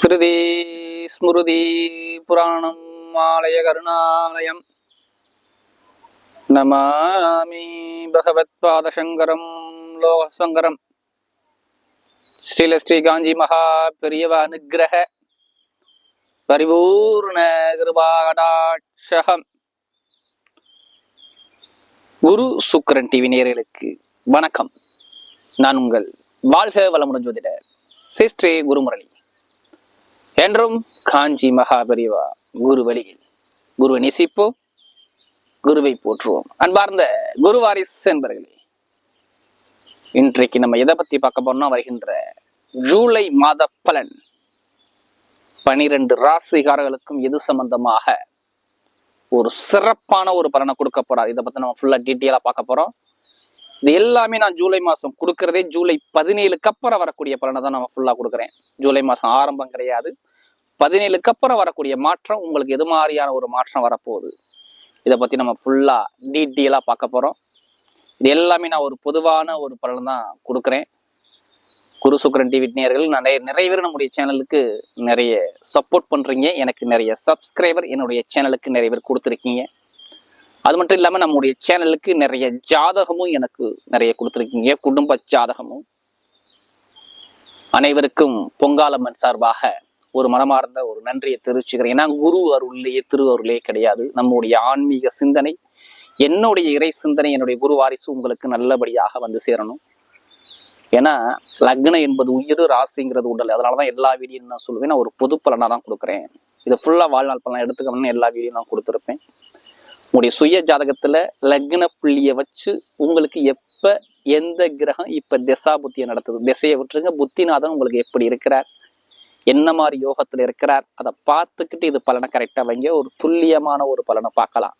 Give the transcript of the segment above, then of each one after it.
ஸ்ருதி ஸ்மிருதி புராணம் ஆலய கருணாலயம். நமாமி பகவத்பாதசங்கரம் லோகசங்கரம். ஸ்ரீல ஸ்ரீ காஞ்சி மகா பெரியவ அனுகிரக பரிபூர்ண கிருபாகடாட்சகம். குரு சுக்கரன் டிவி நேயர்களுக்கு வணக்கம். நான் உங்கள் வாழ்க வளமுடன் ஜோதிடர் சிஸ்ரீ குருமுரளி. என்றும் காஞ்சி மகாபரிவா குரு வழியில் குருவை நேசிப்போம் குருவை போற்றுவோம். அன்பார்ந்த குரு வாரிஸ் என்பர்களே இன்றைக்கு நம்ம எதை பத்தி பார்க்க போறோம்னா வருகின்ற ஜூலை மாத பலன். பனிரெண்டு ராசிகாரர்களுக்கும் எது சம்பந்தமாக ஒரு சிறப்பான ஒரு பலனை கொடுக்க போறார்? இதை பத்தி நம்ம ஃபுல்லா டீட்டெயிலா பார்க்க போறோம். இது எல்லாமே நான் ஜூலை மாசம் கொடுக்கறதே ஜூலை பதினேழுக்கு அப்புறம் வரக்கூடிய பலனை தான் நம்ம ஃபுல்லா கொடுக்குறேன். ஜூலை மாசம் ஆரம்பம் கிடையாது. பதினேழுக்கு அப்புறம் வரக்கூடிய மாற்றம் உங்களுக்கு எது மாதிரியான ஒரு மாற்றம் வரப்போகுது? இதை பற்றி நம்ம ஃபுல்லாக டீட்டெயிலாக பார்க்க போகிறோம் இது எல்லாமே நான் ஒரு பொதுவான ஒரு பலன் தான் கொடுக்குறேன். குரு சுக்கரன் டிவி நேர்கள் நிறைய நிறைய பேர் நம்முடைய சேனலுக்கு நிறைய சப்போர்ட் பண்ணுறீங்க எனக்கு நிறைய சப்ஸ்கிரைபர் என்னுடைய சேனலுக்கு நிறைய பேர் கொடுத்துருக்கீங்க. அது மட்டும் இல்லாமல் நம்முடைய சேனலுக்கு நிறைய ஜாதகமும் எனக்கு நிறைய கொடுத்துருக்கீங்க. குடும்ப ஜாதகமும். அனைவருக்கும் பொங்காலம்மன் சார்பாக ஒரு மனமார்ந்த ஒரு நன்றியை தெரிவிச்சுக்கிறேன். ஏன்னா குரு அருள்லேயே திரு அருளே கிடையாது. நம்முடைய ஆன்மீக சிந்தனை என்னுடைய இறை சிந்தனை என்னுடைய குரு வாரிசு உங்களுக்கு நல்லபடியாக வந்து சேரணும். ஏன்னா லக்னம் என்பது உயிர் ராசிங்கிறது உடல். அதனாலதான் எல்லா வீடியும் நான் சொல்லுவேன். நான் ஒரு பொது பலனாக தான் கொடுக்குறேன். இதை ஃபுல்லாக வாழ்நாள் பலன் எடுத்துக்கணும்னு எல்லா வீடியும் நான் கொடுத்துருப்பேன். உங்களுடைய சுய ஜாதகத்தில் லக்ன புள்ளியை வச்சு உங்களுக்கு எப்போ எந்த கிரகம் இப்போ திசா புத்தியை நடத்துது? திசையை விட்டுருங்க. புத்திநாதன் உங்களுக்கு எப்படி இருக்கிறார்? என்ன மாதிரி யோகத்துல இருக்கிறார் அதை பார்த்துக்கிட்டு இது பலனை கரெக்டா வைங்க. ஒரு துல்லியமான ஒரு பலனை பார்க்கலாம்.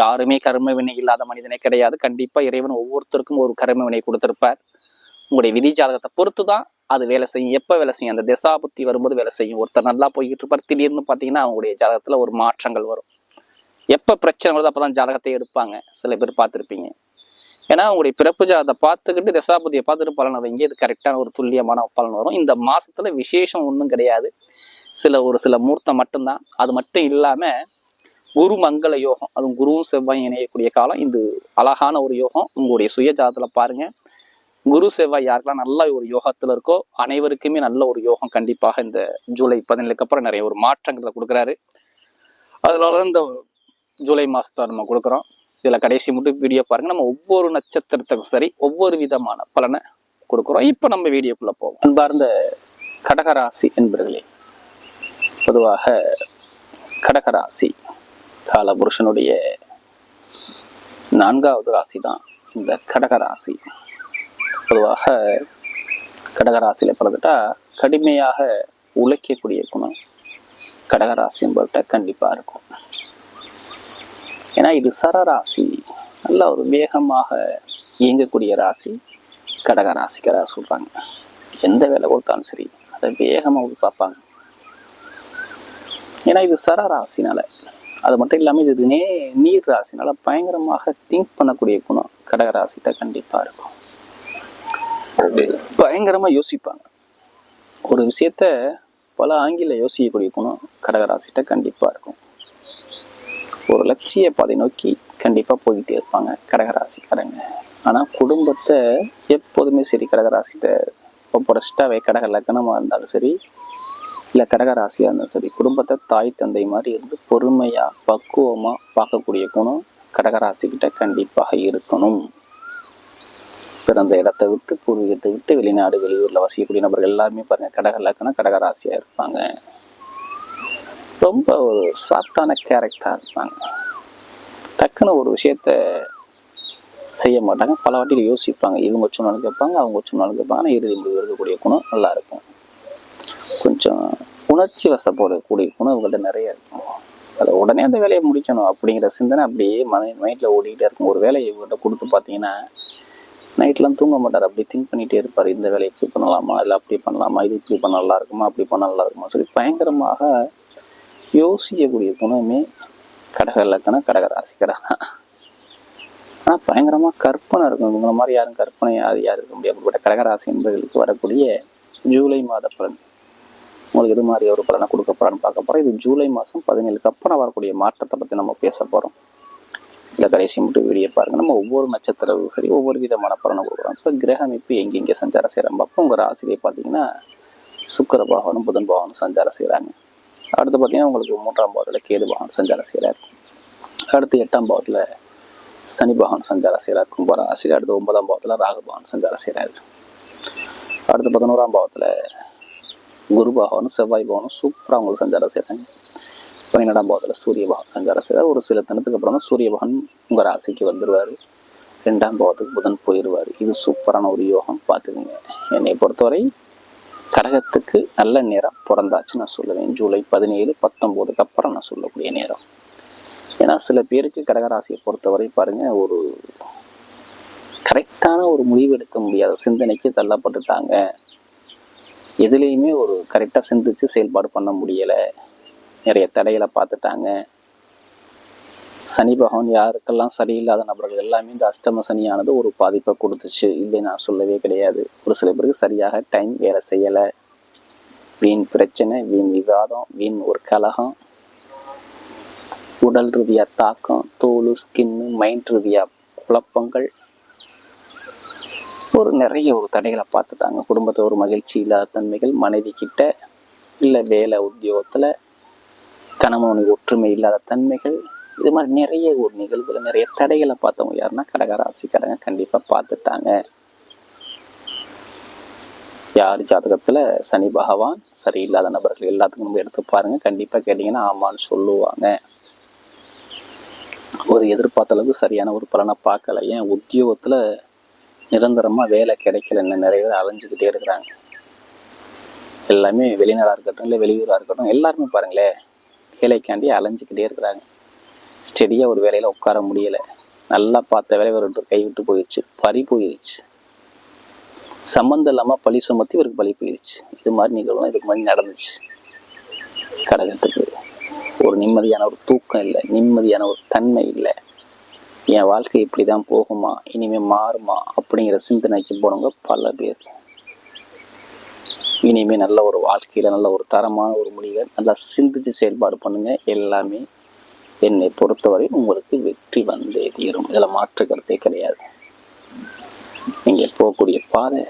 யாருமே கர்ம வினை இல்லாத மனிதனே கிடையாது. கண்டிப்பா இறைவன் ஒவ்வொருத்தருக்கும் ஒரு கர்ம வினை கொடுத்துருப்பார். உங்களுடைய விதி ஜாதகத்தை பொறுத்து தான் அது வேலை செய்யும். எப்ப வேலை செய்யும்? அந்த திசா புத்தி வரும்போது வேலை செய்யும். ஒருத்தர் நல்லா போய்கிட்டு இருப்பார். திடீர்னு பாத்தீங்கன்னா அவங்களுடைய ஜாதகத்தில் ஒரு மாற்றங்கள் வரும். எப்ப பிரச்சனை வருது அப்போ தான் ஜாதகத்தை எடுப்பாங்க. சில பேர் பார்த்துருப்பீங்க. ஏன்னா அவங்களுடைய பிறப்பு ஜாதத்தை பார்த்துக்கிட்டு தசாபதியை பார்த்துட்டு பலனை வைங்க இது கரெக்டான ஒரு துல்லியமான பலன் வரும். இந்த மாசத்துல விசேஷம் ஒன்றும் கிடையாது. சில ஒரு சில மூர்த்தம் மட்டும்தான். அது மட்டும் இல்லாம குரு மங்கள யோகம். அதுவும் குருவும் செவ்வாய் இணையக்கூடிய காலம். இது அழகான ஒரு யோகம். உங்களுடைய சுய ஜாதத்துல பாருங்க. குரு செவ்வாய் யாருக்கெல்லாம் நல்ல ஒரு யோகத்துல இருக்கோ அனைவருக்குமே நல்ல ஒரு யோகம் கண்டிப்பாக இந்த ஜூலை பதினேழுக்கு அப்புறம் நிறைய ஒரு மாற்றங்களை கொடுக்குறாரு. அதனால இந்த ஜூலை மாசத்தை நம்ம கொடுக்குறோம். இதுல கடைசி மட்டும் வீடியோ பாருங்க. நம்ம ஒவ்வொரு நட்சத்திரத்துக்கும் சரி ஒவ்வொரு விதமான பலனை கொடுக்குறோம். இப்ப நம்ம வீடியோக்குள்ள போவோம். அன்பார்ந்த கடகராசி என்பர்களே பொதுவாக கடகராசி காலபுருஷனுடைய நான்காவது ராசி தான் இந்த கடகராசி. பொதுவாக கடகராசியில பிறந்துட்டா கடுமையாக உழைக்கக்கூடிய குணம் கடகராசி என்பவர்கிட்ட கண்டிப்பா இருக்கும். ஏன்னா இது சரராசி நல்ல ஒரு வேகமாக இயங்கக்கூடிய ராசி. கடக ராசிக்காராக சொல்கிறாங்க எந்த வேலை கொடுத்தாலும் சரி அதை வேகமாக போய் பார்ப்பாங்க. ஏன்னா இது சரராசினால் அது மட்டும் இல்லாமல் இது நே நீர் ராசினால் பயங்கரமாக திங்க் பண்ணக்கூடிய குணம் கடக கண்டிப்பாக இருக்கும். பயங்கரமாக யோசிப்பாங்க. ஒரு விஷயத்த பல ஆங்கில யோசிக்கக்கூடிய குணம் கடகராசிட்ட கண்டிப்பாக இருக்கும். ஒரு லட்சிய பாதை நோக்கி கண்டிப்பாக போய்கிட்டே இருப்பாங்க கடகராசிக்காரங்க. ஆனால் குடும்பத்தை எப்போதுமே சரி கடகராசிகிட்ட ஒப்படைச்சிட்டாவே கடக லக்னமாக இருந்தாலும் சரி இல்லை கடகராசியாக இருந்தாலும் சரி குடும்பத்தை தாய் தந்தை மாதிரி இருந்து பொறுமையாக பக்குவமாக பார்க்கக்கூடிய குணம் கடகராசிக்கிட்ட கண்டிப்பாக இருக்கணும். பிறந்த இடத்தை விட்டு பூர்வீகத்தை விட்டு வெளிநாடு வெளியூரில் வசிக்கக்கூடிய நபர்கள் எல்லாருமே பாருங்கள் கடக லக்கணம் கடகராசியாக இருப்பாங்க. ரொம்ப ஒரு சாஃப்டான கேரக்டராக இருப்பாங்க. டக்குன்னு ஒரு விஷயத்த செய்ய மாட்டாங்க. பல வாட்டியில் யோசிப்பாங்க. இவங்க சொன்னாலும் கேட்பாங்க அவங்க சொன்னாலும் கேட்பாங்க. ஆனால் இறுதி முடிவு இருக்கக்கூடிய குணம் நல்லாயிருக்கும் கொஞ்சம் உணர்ச்சி வசப்படக்கூடிய குணம் இவங்கள்ட்ட நிறைய இருக்கும். அதை உடனே அந்த வேலையை முடிக்கணும் அப்படிங்கிற சிந்தனை அப்படியே மன மைண்டில் ஓடிக்கிட்டே இருக்கும். ஒரு வேலையை இவங்கள்ட்ட கொடுத்து பார்த்தீங்கன்னா நைட்லாம் தூங்க மாட்டார். அப்படி திங்க் பண்ணிகிட்டே இருப்பார். இந்த வேலையை இப்படி பண்ணலாமா? இல்லை அப்படி பண்ணலாமா? இது இப்படி பண்ண நல்லா இருக்குமா? அப்படி பண்ண நல்லா இருக்குமா சொல்லி பயங்கரமாக யோசிக்கக்கூடிய குணமே கடக லக்கணம் கடக ராசிக்கடக ஆனால் பயங்கரமாக கற்பனை இருக்கும் இவங்கள மாதிரி யாரும் கற்பனை அது யாரும் இருக்க முடியாது. அப்படிப்பட்ட கடகராசி என்பவர்களுக்கு வரக்கூடிய ஜூலை மாத பலன். உங்களுக்கு எது மாதிரி ஒரு பலனை கொடுக்க போறான்னு பார்க்க போகிறோம் இது ஜூலை மாதம் பதினேழுக்கு அப்புறம் வரக்கூடிய மாற்றத்தை பற்றி நம்ம பேச போகிறோம் இல்லை கடைசி மட்டும் வீடியோ பாருங்க. நம்ம ஒவ்வொரு நட்சத்திரமும் சரி ஒவ்வொரு விதமான பலனை கொடுக்குறோம். இப்போ கிரக அமைப்பு எங்கெங்கே சஞ்சாரம் செய்கிறோம் பார்ப்போம் உங்கள் ராசியிலே பார்த்தீங்கன்னா சுக்கர பாகனும் புதன் பாகனும் சஞ்சாரம் செய்கிறாங்க அடுத்து பார்த்தீங்கன்னா உங்களுக்கு மூன்றாம் பாவத்தில் கேது பகவான் சஞ்சாரம் செய்கிறார் அடுத்து எட்டாம் பாவத்தில் சனி பகவான் சஞ்சாரம் செய்கிறார் கும்ப ராசியில் அடுத்து ஒன்பதாம் பாவத்தில் ராகு பகவான் சஞ்சாரம் செய்கிறார் அடுத்து பதினோராம் பாவத்தில் குரு பகவானும் செவ்வாய் பகவானும் சூப்பராக அவங்களுக்கு சஞ்சாரம் செய்கிறாங்க பன்னிரெண்டாம் பாவத்தில் சூரிய பகவான் சஞ்சாரம் செய்கிறார் ஒரு சில தினத்துக்கு அப்புறம் தான் சூரிய பகவான் உங்கள் ராசிக்கு வந்துடுவார் ரெண்டாம் பாவத்துக்கு புதன் போயிடுவார் இது சூப்பரான ஒரு யோகம் பார்த்துக்குங்க என்னை பொறுத்தவரை கடகத்துக்கு நல்ல நேரம் பிறந்தாச்சு நான் சொல்லுவேன். ஜூலை பதினேழு பத்தொம்போதுக்கு அப்புறம் நான் சொல்லக்கூடிய நேரம். ஏன்னா சில பேருக்கு கடகராசியை பொறுத்தவரை பாருங்க ஒரு கரெக்டான ஒரு முடிவு எடுக்க முடியாத சிந்தனைக்கு தள்ளப்பட்டுட்டாங்க. எதுலேயுமே ஒரு கரெக்டாக சிந்திச்சு செயல்பாடு பண்ண முடியலை. நிறைய தடைகளை பார்த்துட்டாங்க. சனி பகவான் யாருக்கெல்லாம் சரியில்லாத நபர்கள் எல்லாமே இந்த அஷ்டம சனியானது ஒரு பாதிப்பை கொடுத்துச்சு. இல்லை நான் சொல்லவே கிடையாது. ஒரு சில பேருக்கு சரியாக டைம் வேலை செய்யலை. வீண் பிரச்சனை வீண் விவாதம் வீண் ஒரு கலகம். உடல் ரீதியா தாக்கம் தோல் ஸ்கின்னு மைண்ட் ரீதியா குழப்பங்கள். ஒரு நிறைய ஒரு தடைகளை பார்த்துட்டாங்க. குடும்பத்தை ஒரு மகிழ்ச்சி இல்லாத தன்மைகள் மனைவி கிட்ட இல்லை வேலை உத்தியோகத்தில் கணவனுடைய ஒற்றுமை இல்லாத தன்மைகள். இது மாதிரி நிறைய ஒரு நிகழ்வுல நிறைய தடைகளை பார்த்தவங்க யாருன்னா கடகராசிக்காரங்க கண்டிப்பாக பார்த்துட்டாங்க. யார் ஜாதகத்தில்? சனி பகவான் சரியில்லாத நபர்கள் எல்லாத்துக்கும் நம்ம எடுத்து பாருங்க. கண்டிப்பாக கேட்டிங்கன்னா ஆமான்னு சொல்லுவாங்க. ஒரு எதிர்பார்த்த அளவுக்கு சரியான ஒரு பலனை பார்க்கல. ஏன்? உத்தியோகத்தில் நிரந்தரமாக வேலை கிடைக்கலன்னு நிறைய பேர் அலைஞ்சுக்கிட்டே இருக்கிறாங்க. எல்லாமே வெளிநாடாக இருக்கட்டும் இல்லை வெளியூராக இருக்கட்டும் எல்லாருமே பாருங்களேன் வேலைக்காண்டி அலைஞ்சிக்கிட்டே இருக்கிறாங்க. ஸ்டெடியாக ஒரு வேலையில் உட்கார முடியலை. நல்லா பார்த்த வேலை ஒரு கைவிட்டு போயிடுச்சு பறி போயிடுச்சு சம்மந்தம் இல்லாமல் பழி சுமத்தி இவருக்கு பலி போயிடுச்சு இது மாதிரி நிகழ்வுலாம் இதுக்கு முன்னாடி நடந்துச்சு. கடகத்துக்கு. ஒரு நிம்மதியான ஒரு தூக்கம் இல்லை. நிம்மதியான ஒரு தன்மை இல்லை. என் வாழ்க்கை இப்படி தான் போகுமா? இனிமேல் மாறுமா? அப்படிங்கிற சிந்தனைக்கு போனவங்க பல பேர். இனிமேல் நல்ல ஒரு வாழ்க்கையில் நல்ல ஒரு தரமான ஒரு முடிவை நல்லா சிந்திச்சு செயல்பாடு பண்ணுங்கள் எல்லாமே என்னை பொறுத்தவரை உங்களுக்கு வெற்றி வந்தே தீரும். இதில் மாற்று கருத்தே கிடையாது. நீங்கள் போகக்கூடிய பாதை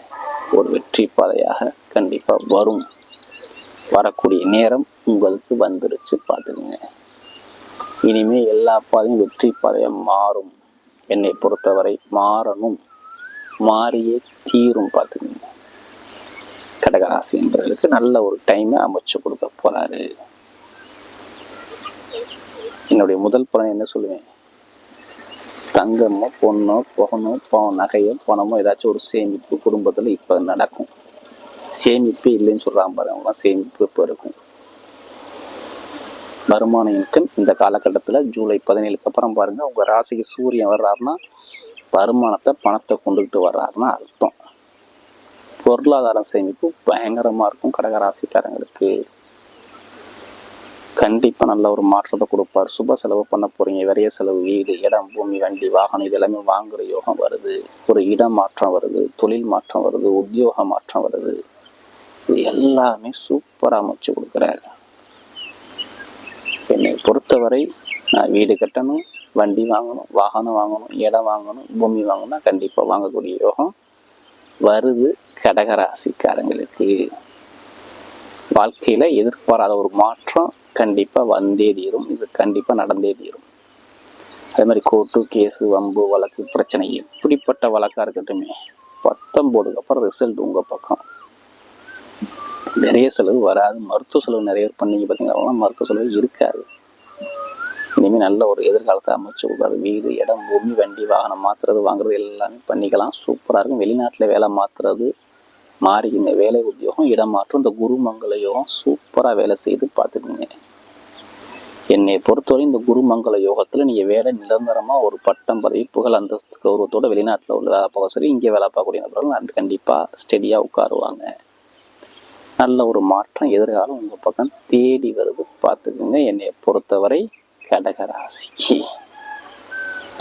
ஒரு வெற்றி பாதையாக கண்டிப்பாக வரும். வரக்கூடிய நேரம் உங்களுக்கு வந்துருச்சு பார்த்துக்குங்க. இனிமே எல்லா பாதையும் வெற்றி பாதையாக மாறும். என்னை பொறுத்தவரை மாறணும். மாறியே தீரும் பார்த்துக்குங்க. கடகராசி என்பவர்களுக்கு நல்ல ஒரு டைமை அமைச்சு கொடுக்க போகிறாரு என்னுடைய முதல் பலன் என்ன சொல்லுவேன்? தங்கமோ பொண்ணோ புகனோ பணம் நகையோ பணமோ ஏதாச்சும் ஒரு சேமிப்பு குடும்பத்தில் இப்போ நடக்கும். சேமிப்பு இல்லைன்னு சொல்கிறாங்க பாருங்க சேமிப்பு இப்போ இருக்கும்? வருமான இன்கம் இந்த காலகட்டத்தில் ஜூலை பதினேழுக்கு அப்புறம் பாருங்கள் உங்கள் ராசிக்கு சூரியன் வர்றாருன்னா வருமானத்தை பணத்தை கொண்டுக்கிட்டு வர்றாருன்னா அர்த்தம். பொருளாதார சேமிப்பு பயங்கரமாக இருக்கும் கடகராசிக்காரங்களுக்கு. கண்டிப்பாக நல்ல ஒரு மாற்றத்தை கொடுப்பார். சுப செலவு பண்ண போறீங்க. விரைய செலவு வீடு இடம் பூமி வண்டி வாகனம் இது எல்லாமே வாங்குற யோகம் வருது. ஒரு இடம் மாற்றம் வருது. தொழில் மாற்றம் வருது. உத்தியோக மாற்றம் வருது. இது எல்லாமே சூப்பராக அமைச்சு கொடுக்குறாரு. என்னை பொறுத்தவரை நான் வீடு கட்டணும் வண்டி வாங்கணும் வாகனம் வாங்கணும் இடம் வாங்கணும் பூமி வாங்கணும்னா கண்டிப்பாக வாங்கக்கூடிய யோகம் வருது கடகராசிக்காரங்களுக்கு வாழ்க்கையில எதிர்பாராத ஒரு மாற்றம் கண்டிப்பாக வந்தே தீரும். இது கண்டிப்பாக நடந்தே தீரும். அதே மாதிரி கோர்ட்டு கேஸு வம்பு வழக்கு பிரச்சனை எப்படிப்பட்ட வழக்காக இருக்கட்டுமே பத்தொம்போதுக்கு அப்புறம் ரிசல்ட் உங்கள் பக்கம். நிறைய செலவு வராது. மருத்துவ செலவு நிறைய பேர் பண்ணீங்க பார்த்தீங்கன்னா மருத்துவ செலவு இருக்காது. இனிமேல் நல்ல ஒரு எதிர்காலத்தை அமைச்சு கொடுக்காது. வீடு இடம் பூமி வண்டி வாகனம் மாற்றுறது வாங்குறது எல்லாமே பண்ணிக்கலாம். சூப்பராக இருக்கும். வெளிநாட்டில் வேலை மாறி இந்த வேலை உத்தியோகம் இடம் இந்த குருமங்கள யோகம் சூப்பராக வேலை செய்து பார்த்துக்குங்க. என்னை பொறுத்தவரை இந்த குருமங்கள யோகத்தில் நீங்கள் வேலை நிரந்தரமாக ஒரு பட்டம் பதவி புகழ் அந்தஸ்து கௌரவத்தோட வெளிநாட்டில் உள்ள வேலை பார்க்க சரி இங்கே வேலை பார்க்கக்கூடிய நபர்கள் கண்டிப்பாக ஸ்டெடியாக உட்காருவாங்க. நல்ல ஒரு மாற்றம் எதிர்காலம் உங்கள் பக்கம் தேடி வருது. பார்த்துக்குங்க என்னை பொறுத்தவரை கடகராசிக்கு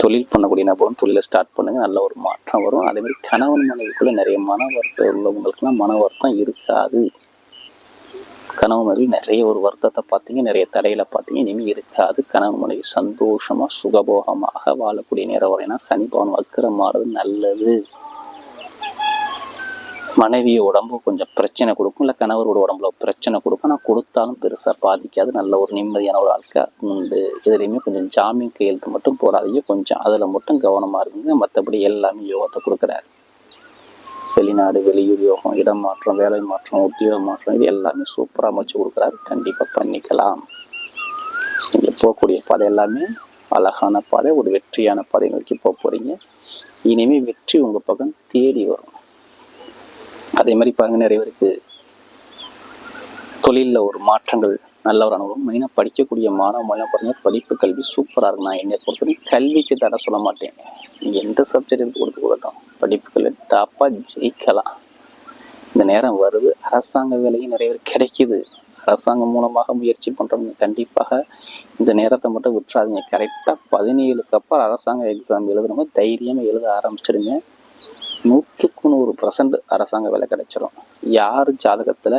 தொழில் பண்ணக்கூடிய நபரும் தொழிலை ஸ்டார்ட் பண்ணுங்க. நல்ல ஒரு மாற்றம் வரும். அதேமாதிரி கணவன் மனைவிக்குள்ளே நிறைய மன வருத்தம் உள்ளவங்களுக்குலாம் மன வருத்தம் இருக்காது. கனவு மனைவி நிறைய ஒரு வருத்தத்தை பார்த்தீங்க நிறைய தடையில பார்த்தீங்க இனிமேல் இருக்காது. கனவு மனைவி சந்தோஷமாக சுகபோகமாக வாழக்கூடிய நேரம் வரைனா சனி பவன் வக்கரமாறது நல்லது. மனைவி உடம்பு கொஞ்சம் பிரச்சனை கொடுக்கும். இல்லை கணவரோட உடம்புல பிரச்சனை கொடுக்கும். ஆனால் கொடுத்தாலும் பெருசாக பாதிக்காது. நல்ல ஒரு நிம்மதியான ஒரு ஆட்கா உண்டு. இதுலேயுமே கொஞ்சம் ஜாமீன் கையெழுத்து மட்டும் போடாதீங்க. கொஞ்சம் அதில் மட்டும் கவனமாக இருக்குங்க மற்றபடி எல்லாமே யோகத்தை கொடுக்குறாரு. வெளிநாடு வெளியூர் யோகம் இடம் மாற்றம் வேலை மாற்றம் உத்தியோக மாற்றம் இது எல்லாமே சூப்பராக அமைச்சு கொடுக்குறாரு. கண்டிப்பாக பண்ணிக்கலாம். நீங்கள் போகக்கூடிய பாதை எல்லாமே அழகான பாதை. ஒரு வெற்றியான பாதை நோக்கி போக போகிறீங்க இனிமேல் வெற்றி உங்கள் பக்கம் தேடி வரும். அதே மாதிரி பாருங்க நிறைய பேருக்கு தொழிலில் ஒரு மாற்றங்கள் நல்ல ஒரு அனுபவம். மெயினாக படிக்கக்கூடிய மாணவ மாணவ பாருங்க படிப்பு கல்வி சூப்பராக இருக்கும் நான் என்னை பொறுத்தவரைக்கும் கல்விக்கு தடை சொல்ல மாட்டேன். நீங்கள் எந்த சப்ஜெக்ட் எடுத்து கொடுத்து கொடுக்கட்டும் படிப்புகள் டாப்பாக ஜெயிக்கலாம். இந்த நேரம் வருது. அரசாங்க வேலையும் நிறைய பேர் கிடைக்குது. அரசாங்கம் மூலமாக முயற்சி பண்ணுறவங்க கண்டிப்பாக இந்த நேரத்தை மட்டும் விட்டுறாதீங்க. கரெக்டாக பதினேழுக்கு அப்புறம் அரசாங்க எக்ஸாம் எழுதுறவங்க தைரியமாக எழுத ஆரம்பிச்சிடுங்க. நூற்றுக்கு நூறு பர்சன்ட் அரசாங்க வேலை கிடைச்சிரும். யார் ஜாதகத்தில்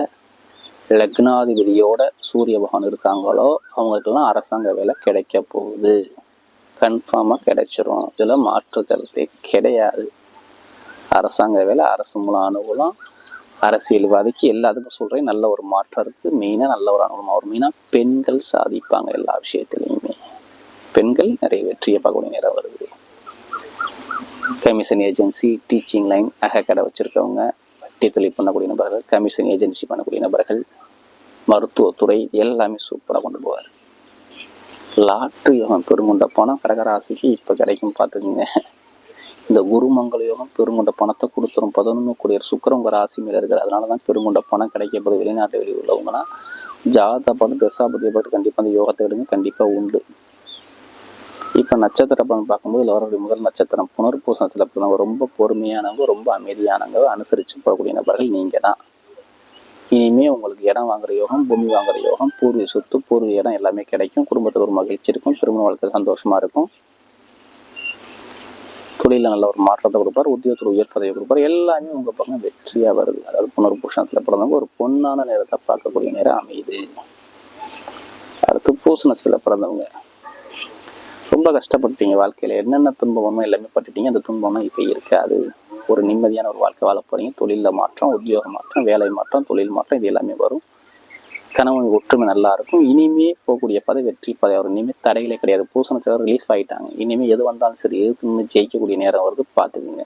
லக்னாதிபதியோட சூரிய பகவான் இருக்காங்களோ அவங்களுக்கெல்லாம் அரசாங்க வேலை கிடைக்க போகுது. கன்ஃபார்மாக கிடைச்சிரும். இதில் மாற்று கருத்தே கிடையாது. அரசாங்க வேலை அரசு மூலம் அனுகூலம் அரசியல்வாதிக்கு எல்லாத்துக்கும் சொல்கிறேன் நல்ல ஒரு மாற்றம் இருக்குது மெயினாக நல்ல ஒரு அனுகூலமாக ஒரு மெயினாக பெண்கள் சாதிப்பாங்க எல்லா விஷயத்துலையுமே. பெண்கள் நிறைய வெற்றியை பார்க்கக்கூடிய நேரம் வருது. கமிஷன் ஏஜென்சி டீச்சிங் லைன் அக கடை வச்சுருக்கவங்க வட்டி தொழில் பண்ணக்கூடிய நபர்கள் கமிஷன் ஏஜென்சி பண்ணக்கூடிய நபர்கள் மருத்துவத்துறை எல்லாமே சூப்பராக கொண்டு போவார். லாட்ரி யோகம் பெருங்குண்ட பணம் கடகராசிக்கு இப்போ கிடைக்கும் பார்த்துக்குங்க. இந்த குருமங்கள யோகம் பெருங்குண்ட பணத்தை கொடுத்துரும். பதினொன்று கூடிய சுக்கரம் உங்கள் ராசி மேலே இருக்கிற அதனால தான் பெருங்குண்ட பணம் கிடைக்கப்படுது. வெளிநாட்டு வெளியில் உள்ளவங்கன்னா ஜாதா பாட்டு தசாபதியை பட்டு கண்டிப்பாக அந்த யோகத்தை எடுங்க. கண்டிப்பாக உண்டு. இப்போ நட்சத்திர பலன் பார்க்கும்போது இதில் வரக்கூடிய முதல் நட்சத்திரம் புனர்பூசணத்தில் பிறந்தவங்க ரொம்ப பொறுமையானவங்க ரொம்ப அமைதியானவங்க அனுசரித்து போகக்கூடிய நபர்கள் நீங்கள் தான். இனிமே உங்களுக்கு இடம் வாங்குற யோகம் பூமி வாங்குற யோகம் பூர்வீக சொத்து பூர்வீக இடம் எல்லாமே கிடைக்கும். குடும்பத்தில் ஒரு மகிழ்ச்சி இருக்கும் திருமண வாழ்க்கை சந்தோஷமா இருக்கும். தொழிலில் நல்ல ஒரு மாற்றத்தை கொடுப்பார் உத்தியோகத்தில் உயர் பதவி கொடுப்பார். எல்லாமே உங்கள் பக்கம் வெற்றியாக வருது. அதாவது புனர்பூஷணத்தில் பிறந்தவங்க ஒரு பொன்னான நேரத்தை பார்க்கக்கூடிய நேரம் அமையுது. அடுத்து பூசணத்தில் பிறந்தவங்க. ரொம்ப கஷ்டப்பட்டீங்க வாழ்க்கையில். என்னென்ன துன்பமோ எல்லாமே பட்டுட்டீங்க. அந்த துன்பம்லாம் இப்போ இருக்காது. ஒரு நிம்மதியான ஒரு வாழ்க்கை வாழ போகிறீங்க தொழிலில் மாற்றம் உத்தியோக மாற்றம் வேலை மாற்றம் தொழில் மாற்றம் இது எல்லாமே வரும். கணவன் ஒற்றுமை நல்லா இருக்கும். இனிமே போகக்கூடிய பதவி வெற்றி பதவி அவர் இனிமேல் தடைகளே கிடையாது. பூசணத்தில் ரிலீஃப் ஆகிட்டாங்க இனிமேல் எது வந்தாலும் சரி எது ஜெயிக்கக்கூடிய நேரம் வருது பார்த்துக்குங்க.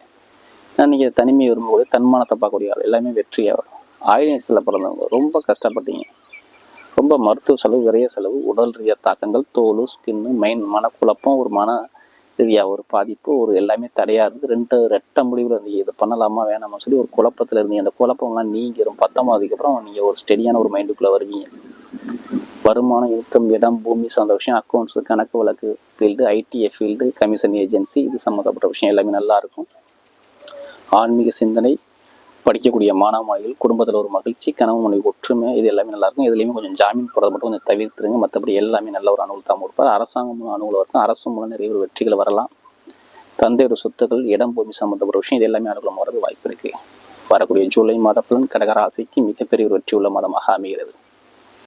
நான் நீங்கள் தனிமை விரும்பக்கூடிய தன்மானத்தை பார்க்கக்கூடிய ஆள். எல்லாமே வெற்றியாக வரும். ஆயுத பிறந்தவங்க ரொம்ப கஷ்டப்பட்டீங்க. ரொம்ப மருத்துவ செலவு விரைய செலவு உடல் ரீதியாக தாக்கங்கள் தோல் ஸ்கின்னு மைண்ட் மனக்குழப்பம் ஒரு மன ரீதியாக ஒரு பாதிப்பு ஒரு எல்லாமே தடையாக இருந்து ரெண்டு ரெட்ட முடிவில் இருந்து இது பண்ணலாமா வேணாமா சொல்லி ஒரு குழப்பத்தில் இருந்தீங்க. அந்த குழப்பம்லாம் நீங்கிடும் பத்தொம்பதுக்கு அப்புறம் நீங்கள் ஒரு ஸ்டெடியான ஒரு மைண்டுக்குள்ளே வருவீங்க. வருமானம் இன்கம் இடம் பூமி சார்ந்த விஷயம் அக்கௌண்ட்ஸ் கணக்கு வழக்கு field ITI field commission agency இது சம்மந்தப்பட்ட விஷயம் எல்லாமே நல்லா இருக்கும். ஆன்மீக சிந்தனை படிக்கக்கூடிய மாணவ மாணவிகள் குடும்பத்தில் ஒரு மகிழ்ச்சி கனவு மனைவி ஒற்றுமை இது எல்லாமே நல்லா இருக்கும். இதுலையுமே கொஞ்சம் ஜாமீன் போடுறது மட்டும் கொஞ்சம் தவிர்த்துருங்க. மற்றபடி எல்லாமே நல்ல ஒரு அனுகூலத்தான் கொடுப்பார். அரசாங்கம் மூலம் அனுகூலம் இருக்கும். அரசு மூலம் நிறைய ஒரு வெற்றிகள் வரலாம். தந்தையோட சொத்துக்கள் இடம் பூமி சம்மந்தப்பட்ட விஷயம் இது எல்லாமே அனுகூலம் வரது வாய்ப்பு இருக்கு. வரக்கூடிய ஜூலை மாத பலன் கடகராசிக்கு மிகப்பெரிய ஒரு வெற்றி உள்ள மாதமாக அமைகிறது.